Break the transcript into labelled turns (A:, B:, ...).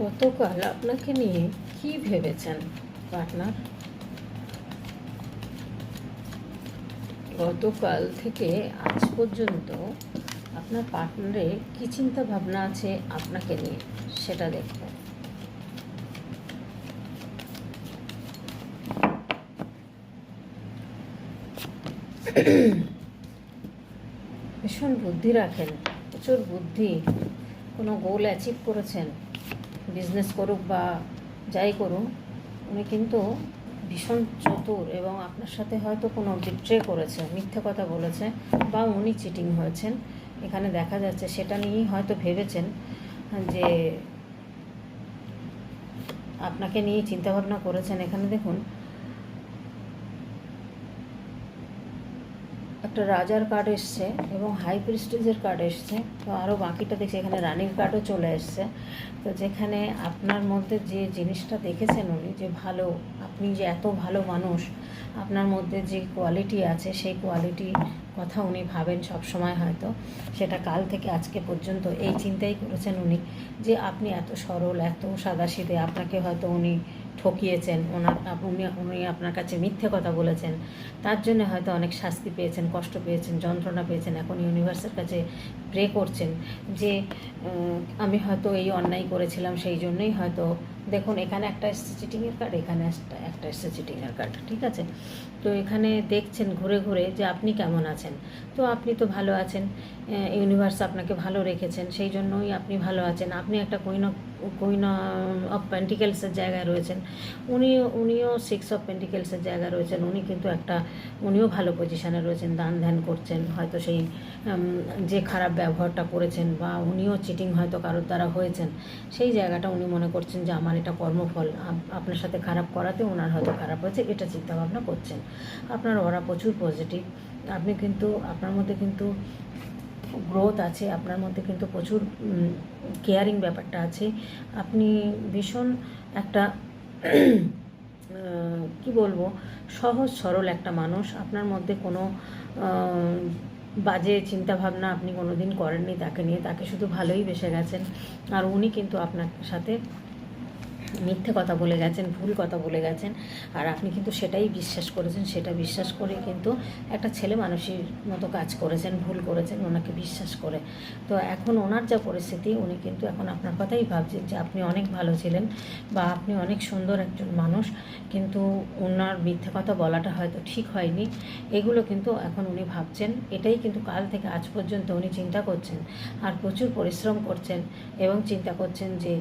A: গতকাল আপনাকে নিয়ে কি ভেবেছেন, পার্টনার? গতকাল থেকে আজ পর্যন্ত আপনার পার্টনারে কি চিন্তা ভাবনা আছে আপনাকে নিয়ে, সেটা দেখব। ভীষণ বুদ্ধি রাখেন, প্রচুর বুদ্ধি, কোনো গোল অ্যাচিভ করেছেন। বিজনেস করুক বা যাই করুক উনি কিন্তু ভীষণ চতুর এবং আপনার সাথে হয়তো কোনো বিট্রে করেছে, মিথ্যে কথা বলেছে বা উনি চিটিং হয়েছেন। এখানে দেখা যাচ্ছে সেটা নিয়েই হয়তো ভেবেছেন যে আপনাকে নিয়ে চিন্তাভাবনা করেছেন। এখানে দেখুন একটা রাজার কার্ড এসছে এবং হাই প্রিস্টেজের কার্ড এসছে। তো আরও বাকিটা দেখছি, এখানে রানীর কার্ডও চলে এসছে। তো যেখানে আপনার মধ্যে যে জিনিসটা দেখেছেন উনি, যে ভালো, আপনি যে এত ভালো মানুষ, আপনার মধ্যে যে কোয়ালিটি আছে, সেই কোয়ালিটি কথা উনি ভাবেন সব সময় হয়তো। সেটা কাল থেকে আজকে পর্যন্ত এই চিন্তাই করেছেন উনি, যে আপনি এত সরল, এত সাদাসিধে, আপনাকে হয়তো উনি ঠকিয়েছেন, ওনার, উনি উনি আপনার কাছে মিথ্যে কথা বলেছেন, তার জন্য হয়তো অনেক শাস্তি পেয়েছেন, কষ্ট পেয়েছেন, যন্ত্রণা পেয়েছেন, এখন ইউনিভার্সের কাছে প্রে করছেন যে আমি হয়তো এই অন্যায় করেছিলাম সেই জন্যই হয়তো, দেখুন এখানে একটা এসছে চিটিংয়ের কার্ড এখানে একটা এসছে চিটিংয়ের কার্ড ঠিক আছে? তো এখানে দেখছেন ঘুরে ঘুরে যে আপনি কেমন আছেন? তো আপনি তো ভালো আছেন ইউনিভার্স আপনাকে ভালো রেখেছেন, সেই জন্যই আপনি ভালো আছেন, আপনি একটা কুইন অফ কুইন অফ পেন্টিকেলসের জায়গায় রয়েছেন। উনি, উনিও সিক্স অফ পেন্টিকেলসের জায়গায় রয়েছেন। উনি কিন্তু একটা, উনিও ভালো পজিশানে রয়েছেন, দান ধ্যান করছেন। হয়তো সেই যে খারাপ ব্যবহারটা করেছেন বা উনিও চিটিং হয়তো কারোর দ্বারা হয়েছেন। সেই জায়গাটা উনি মনে করছেন যে আমার এটা কর্মফল। আপ- আপনার সাথে খারাপ করাতে ওনার হয়তো খারাপ হয়েছে, এটা চিন্তাভাবনা করছেন। আপনার ওরা প্রচুর পজিটিভ আপনি কিন্তু, আপনার মধ্যে কিন্তু গ্রোথ আছে, আপনার মধ্যে কিন্তু প্রচুর কেয়ারিং ব্যাপারটা আছে। আপনি ভীষণ একটা কি বলব, সহজ সরল একটা মানুষ। আপনার মধ্যে কোনো বাজে চিন্তাভাবনা আপনি কোনো দিন করেননি তাকে নিয়ে। তাকে শুধু ভালোই বেসে গেছেন। আর উনি কিন্তু আপনার সাথে মিথ্যে কথা বলে গেছেন, ভুল কথা বলে গেছেন, আর আপনি কিন্তু সেটাই বিশ্বাস করেছেন, সেটা বিশ্বাস করে কিন্তু একটা ছেলে মানুষের মতো কাজ করেছেন, ভুল করেছেন, ওনাকে বিশ্বাস করে। তো এখন ওনার যা পরিস্থিতি, উনি কিন্তু এখন আপনার কথাই ভাবছেন যে আপনি অনেক ভালো ছিলেন বা আপনি অনেক সুন্দর একজন মানুষ, কিন্তু ওনার মিথ্যে কথা বলাটা হয়তো ঠিক হয়নি। এগুলো কিন্তু এখন উনি ভাবছেন, এটাই কিন্তু কাল থেকে আজ পর্যন্ত উনি চিন্তা করছেন, আর প্রচুর পরিশ্রম করছেন এবং চিন্তা করছেন যে